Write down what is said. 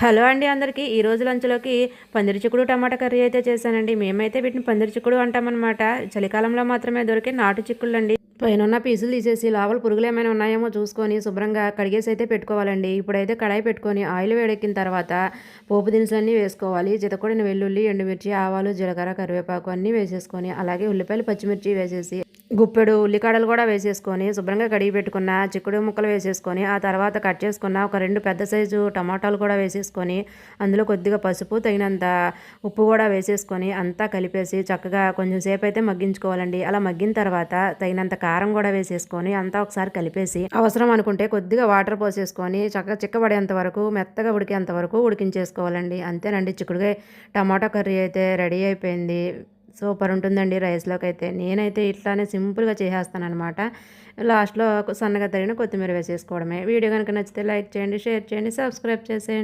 Hello అండి అందరికీ. ఈ రోజు లంచ్లోకి పందిరి చిక్కుడు టమాటా కర్రీ అయితే చేశానండి. మేమైతే వీటిని పందిరి చిక్కుడు అంటామన్నమాట. చలికాలంలో మాత్రమే దొరికే నాటు చిక్కుళ్ళు అండి పైన ఉన్న పీసులు తీసేసి లోపల పురుగులు ఏమైనా ఉన్నాయేమో చూసుకొని శుభ్రంగా కడిగేసి అయితే పెట్టుకోవాలండి. ఇప్పుడైతే కడాయి పెట్టుకొని ఆయిల్ వేడెక్కిన తర్వాత పోపు దినుసులన్నీ వేసుకోవాలి. చితకొడిన వెల్లుల్లి ఎండుమిర్చి ఆవాలు జీలకర్ర కరివేపాకు అన్నీ వేసేసుకొని అలాగే ఉల్లిపాయలు పచ్చిమిర్చి వేసేసి గుప్పెడు ఉల్లికాడలు కూడా వేసేసుకొని శుభ్రంగా కడిగి పెట్టుకున్న చిక్కుడు ముక్కలు వేసేసుకొని ఆ తర్వాత కట్ చేసుకున్న ఒక రెండు పెద్ద సైజు టమాటాలు కూడా వేసేసుకొని అందులో కొద్దిగా పసుపు తగినంత ఉప్పు కూడా వేసేసుకొని అంతా కలిపేసి చక్కగా కొంచెం సేపు అయితే మగ్గించుకోవాలండి. అలా మగ్గిన తర్వాత తగినంత కారం కూడా వేసేసుకొని అంతా ఒకసారి కలిపేసి అవసరం అనుకుంటే కొద్దిగా వాటర్ పోసేసుకొని చక్కగా చిక్కబడేంత వరకు మెత్తగా ఉడికేంత వరకు ఉడికించేసుకోవాలండి. అంతేనండి చిక్కుడుగా టమాటా కర్రీ అయితే రెడీ అయిపోయింది. సూపర్ ఉంటుందండి రైస్లోకి అయితే నేనైతే ఇట్లానే సింపుల్గా చేసేస్తాను అనమాట లాస్ట్లో సన్నగా తరిగిన కొత్తిమీర వేసేసుకోవడమే. వీడియో కనుక నచ్చితే లైక్ చేయండి షేర్ చేయండి సబ్స్క్రైబ్ చేసేయండి.